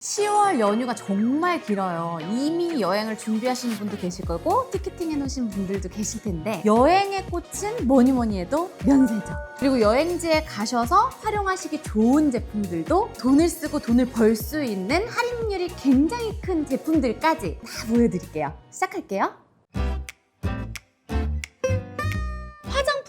10월 연휴가 정말 길어요. 이미 여행을 준비하시는 분도 계실 거고 티켓팅 해놓으신 분들도 계실 텐데 여행의 꽃은 뭐니 뭐니 해도 면세죠. 그리고 여행지에 가셔서 활용하시기 좋은 제품들도 돈을 쓰고 돈을 벌 수 있는 할인율이 굉장히 큰 제품들까지 다 보여드릴게요. 시작할게요.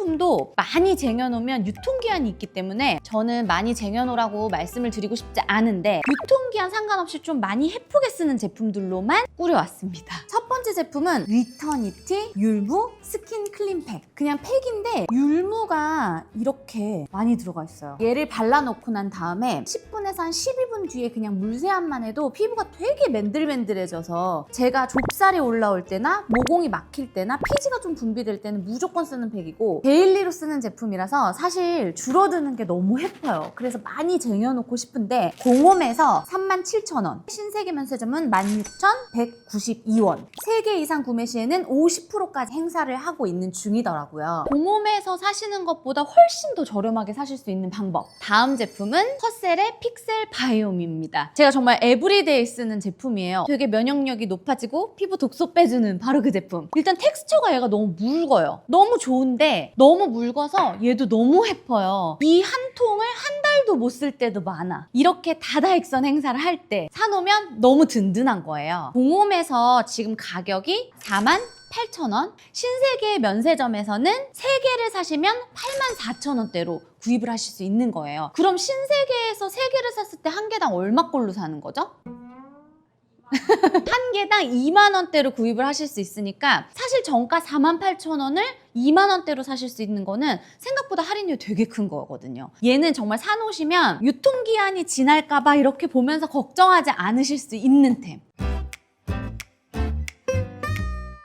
화장품도 많이 쟁여놓으면 유통기한이 있기 때문에 저는 많이 쟁여놓으라고 말씀을 드리고 싶지 않은데 유통기한 상관없이 좀 많이 해프게 쓰는 제품들로만 꾸려왔습니다. 첫 번째 제품은 리터니티 율무 스킨 클린팩. 그냥 팩인데 율무가 이렇게 많이 들어가 있어요. 얘를 발라놓고 난 다음에 10분에서 한 12분 뒤에 그냥 물세안만 해도 피부가 되게 맨들맨들해져서 제가 좁쌀이 올라올 때나 모공이 막힐 때나 피지가 좀 분비될 때는 무조건 쓰는 팩이고 데일리로 쓰는 제품이라서 사실 줄어드는 게 너무 해퍼요. 그래서 많이 쟁여놓고 싶은데 공홈에서 37,000원, 신세계 면세점은 16,192원. 3개 이상 구매 시에는 50%까지 행사를 하고 있는 중이더라고요. 공홈에서 사시는 것보다 훨씬 더 저렴하게 사실 수 있는 방법. 다음 제품은 퍼셀의 픽셀 바이옴입니다. 제가 정말 에브리데이 쓰는 제품이에요. 되게 면역력이 높아지고 피부 독소 빼주는 바로 그 제품. 일단 텍스처가 얘가 너무 묽어요. 너무 좋은데 너무 묽어서 얘도 너무 해퍼요. 이 한 통을 한 달도 못 쓸 때도 많아. 이렇게 다다익선 행사를 할 때 사놓으면 너무 든든한 거예요. 공홈에서 지금 가격 이 4만 8,000원. 신세계 면세점에서는 3개를 사시면 84,000원대로 구입을 하실 수 있는 거예요. 그럼 신세계에서 3개를 샀을 때 한 개당 얼마꼴로 사는 거죠? 한 개당 2만 원대로 구입을 하실 수 있으니까 사실 정가 4만 8천 원을 2만 원대로 사실 수 있는 거는 생각보다 할인율 되게 큰 거거든요. 얘는 정말 사놓으시면 유통기한이 지날까봐 이렇게 보면서 걱정하지 않으실 수 있는 템.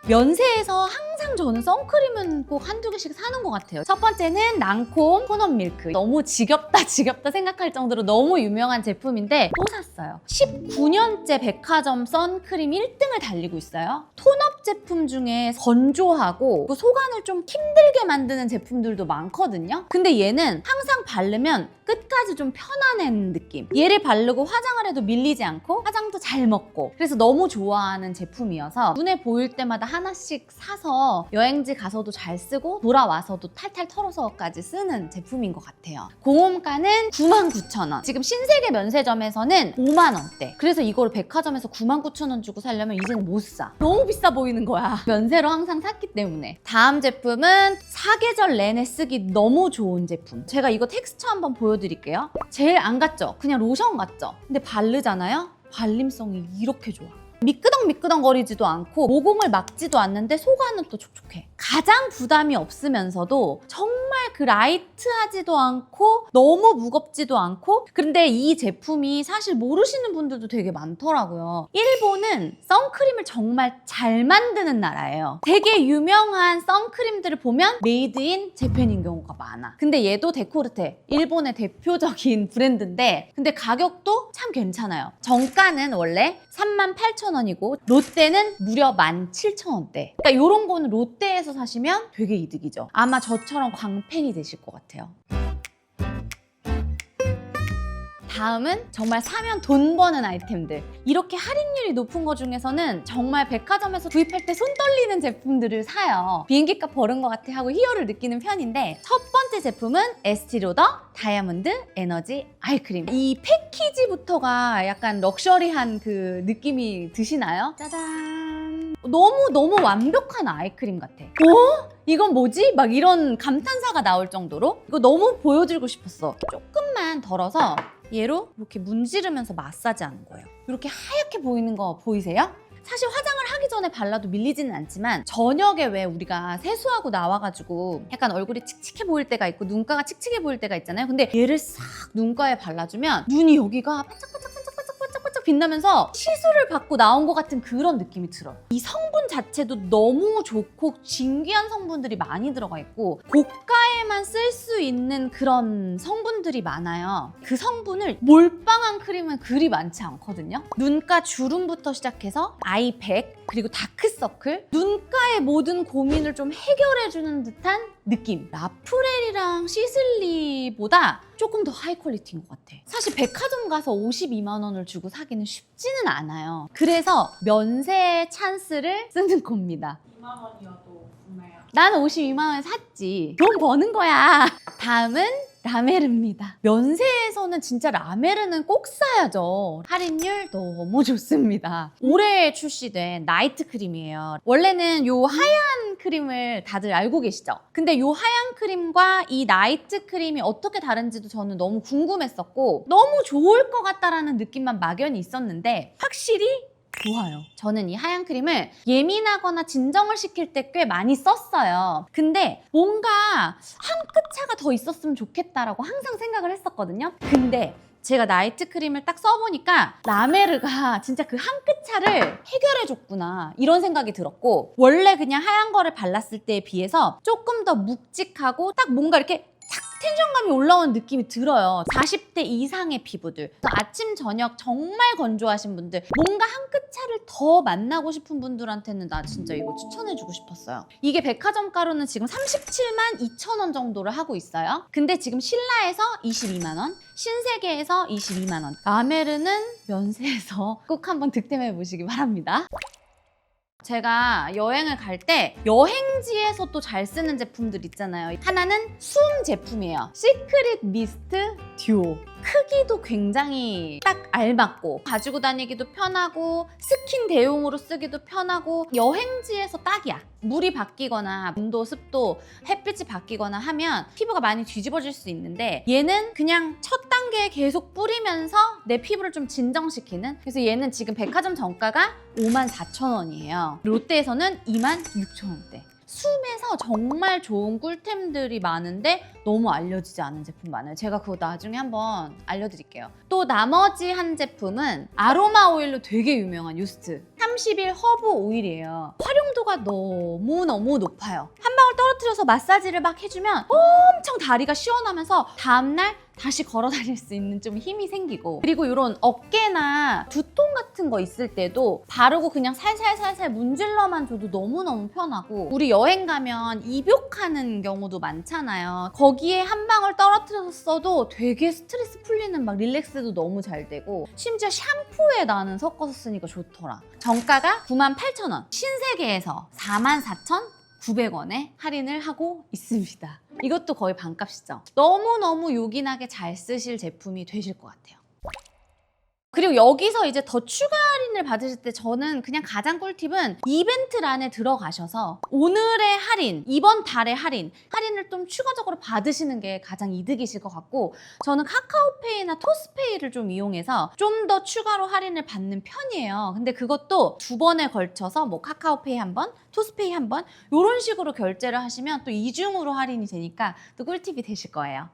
면세에서 항상 저는 선크림은 꼭 한두 개씩 사는 것 같아요. 첫 번째는 랑콤 코넛 밀크. 너무 지겹다 지겹다 생각할 정도로 너무 유명한 제품인데 또 샀어요. 19년째 백화점 선크림 1등을 달리고 있어요. 톤업 제품 중에 건조하고 그 속안을 좀 힘들게 만드는 제품들도 많거든요. 근데 얘는 항상 바르면 끝까지 좀 편안한 느낌. 얘를 바르고 화장을 해도 밀리지 않고 화장도 잘 먹고 그래서 너무 좋아하는 제품이어서 눈에 보일 때마다 하나씩 사서 여행지 가서도 잘 쓰고 돌아와서도 탈탈 털어서까지 쓰는 제품인 것 같아요. 공홈가는 99,000원. 지금 신세계 면세점에서는 5만 원대. 그래서 이걸 백화점에서 99,000원 주고 살려면 이제는 못 사. 너무 비싸 보이는 거야. 면세로 항상 샀기 때문에. 다음 제품은 사계절 내내 쓰기 너무 좋은 제품. 제가 이거 텍스처 한번 보여 드릴게요. 제일 안 같죠? 그냥 로션 같죠? 근데 바르잖아요? 발림성이 이렇게 좋아. 미끄덩미끄덩 거리지도 않고 모공을 막지도 않는데 속 안은 또 촉촉해. 가장 부담이 없으면서도 정말 그 라이트하지도 않고 너무 무겁지도 않고 그런데 이 제품이 사실 모르시는 분들도 되게 많더라고요. 일본은 선크림을 정말 잘 만드는 나라예요. 되게 유명한 선크림들을 보면 메이드 인 재팬인 경우가 많아. 근데 얘도 데코르테 일본의 대표적인 브랜드인데 근데 가격도 참 괜찮아요. 정가는 원래 38,000원이고 롯데는 무려 17,000원대. 그러니까 이런 거는 롯데에서 사시면 되게 이득이죠. 아마 저처럼 광팬이 되실 것 같아요. 다음은 정말 사면 돈 버는 아이템들. 이렇게 할인율이 높은 것 중에서는 정말 백화점에서 구입할 때 손 떨리는 제품들을 사요. 비행기 값 버는 것 같아 하고 희열을 느끼는 편인데 첫 번째 제품은 에스티로더 다이아몬드 에너지 아이크림. 이 패키지부터가 약간 럭셔리한 그 느낌이 드시나요? 짜잔. 너무 너무 완벽한 아이크림 같아. 어? 이건 뭐지? 막 이런 감탄사가 나올 정도로 이거 너무 보여드리고 싶었어. 조금만 덜어서 얘로 이렇게 문지르면서 마사지하는 거예요. 이렇게 하얗게 보이는 거 보이세요? 사실 화장을 하기 전에 발라도 밀리지는 않지만 저녁에 왜 우리가 세수하고 나와가지고 약간 얼굴이 칙칙해 보일 때가 있고 눈가가 칙칙해 보일 때가 있잖아요. 근데 얘를 싹 눈가에 발라주면 눈이 여기가 반짝반짝 반짝반짝반짝 빛나면서 시술을 받고 나온 것 같은 그런 느낌이 들어요. 이 성분 자체도 너무 좋고 진귀한 성분들이 많이 들어가 있고 고가에만 쓸 수 있는 그런 성분들이 많아요. 그 성분을 몰빵한 크림은 그리 많지 않거든요. 눈가 주름부터 시작해서 아이팩 그리고 다크서클 눈가의 모든 고민을 좀 해결해주는 듯한 느낌. 라프렐이랑 시슬리보다 조금 더 하이 퀄리티인 것 같아. 사실 백화점 가서 52만 원을 주고 사기는 쉽지는 않아요. 그래서 면세 찬스를 쓰는 겁니다. 2만 원이어도 구매해요. 나는 52만 원에 샀지. 돈 버는 거야. 다음은 라메르입니다. 면세에서는 진짜 라메르는 꼭 사야죠. 할인율 너무 좋습니다. 올해 출시된 나이트 크림이에요. 원래는 요 하얀 크림을 다들 알고 계시죠? 근데 요 하얀 크림과 이 나이트 크림이 어떻게 다른지도 저는 너무 궁금했었고 너무 좋을 것 같다라는 느낌만 막연히 있었는데 확실히 좋아요. 저는 이 하얀 크림을 예민하거나 진정을 시킬 때 꽤 많이 썼어요. 근데 뭔가 한 끗 차가 더 있었으면 좋겠다라고 항상 생각을 했었거든요. 근데 제가 나이트 크림을 딱 써보니까 라메르가 진짜 그 한 끗 차를 해결해줬구나 이런 생각이 들었고 원래 그냥 하얀 거를 발랐을 때에 비해서 조금 더 묵직하고 딱 뭔가 이렇게 탁 텐션감이 올라오는 느낌이 들어요. 40대 이상의 피부들. 아침, 저녁 정말 건조하신 분들, 뭔가 한 끗 차를 더 만나고 싶은 분들한테는 나 진짜 이거 추천해주고 싶었어요. 이게 백화점 가루는 지금 37만 2천 원 정도를 하고 있어요. 근데 지금 신라에서 22만 원, 신세계에서 22만 원. 라메르는 면세에서 꼭 한번 득템해 보시기 바랍니다. 제가 여행을 갈 때 여행지에서 또 잘 쓰는 제품들 있잖아요. 하나는 숨 제품이에요. 시크릿 미스트 듀오. 크기도 굉장히 딱 알맞고 가지고 다니기도 편하고 스킨 대용으로 쓰기도 편하고 여행지에서 딱이야. 물이 바뀌거나 온도, 습도, 햇빛이 바뀌거나 하면 피부가 많이 뒤집어질 수 있는데 얘는 그냥 첫 단계에 계속 뿌리면서 내 피부를 좀 진정시키는 그래서 얘는 지금 백화점 정가가 54,000원이에요. 롯데에서는 26,000원대. 숨에서 정말 좋은 꿀템들이 많은데 너무 알려지지 않은 제품 많아요. 제가 그거 나중에 한번 알려드릴게요. 또 나머지 한 제품은 아로마 오일로 되게 유명한 유스트 30일 허브 오일이에요. 활용도가 너무너무 높아요. 한 방울 떨어뜨려서 마사지를 막 해주면 엄청 다리가 시원하면서 다음날 다시 걸어 다닐 수 있는 좀 힘이 생기고. 그리고 이런 어깨나 두통 같은 거 있을 때도 바르고 그냥 살살살살 문질러만 줘도 너무너무 편하고. 우리 여행 가면 입욕하는 경우도 많잖아요. 거기에 한 방울 떨어뜨려서 써도 되게 스트레스 풀리는 막 릴렉스도 너무 잘 되고. 심지어 샴푸에 나는 섞어서 쓰니까 좋더라 정가가 98,000원 신세계에서 44,900원에 할인을 하고 있습니다 이것도 거의 반값이죠. 너무너무 요긴하게 잘 쓰실 제품이 되실 것 같아요. 그리고 여기서 이제 더 추가 할인을 받으실 때 저는 그냥 가장 꿀팁은 이벤트란에 들어가셔서 오늘의 할인, 이번 달의 할인, 할인을 좀 추가적으로 받으시는 게 가장 이득이실 것 같고 저는 카카오페이나 토스페이를 좀 이용해서 좀 더 추가로 할인을 받는 편이에요. 근데 그것도 두 번에 걸쳐서 뭐 카카오페이 한 번, 토스페이 한 번 이런 식으로 결제를 하시면 또 이중으로 할인이 되니까 또 꿀팁이 되실 거예요.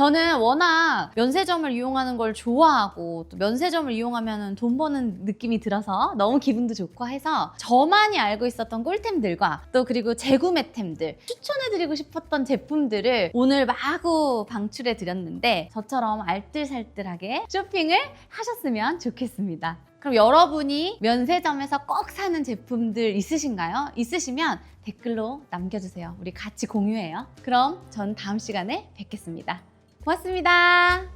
저는 워낙 면세점을 이용하는 걸 좋아하고 또 면세점을 이용하면 돈 버는 느낌이 들어서 너무 기분도 좋고 해서 저만이 알고 있었던 꿀템들과 또 그리고 재구매템들 추천해드리고 싶었던 제품들을 오늘 마구 방출해 드렸는데 저처럼 알뜰살뜰하게 쇼핑을 하셨으면 좋겠습니다. 그럼 여러분이 면세점에서 꼭 사는 제품들 있으신가요? 있으시면 댓글로 남겨주세요. 우리 같이 공유해요. 그럼 전 다음 시간에 뵙겠습니다. 고맙습니다.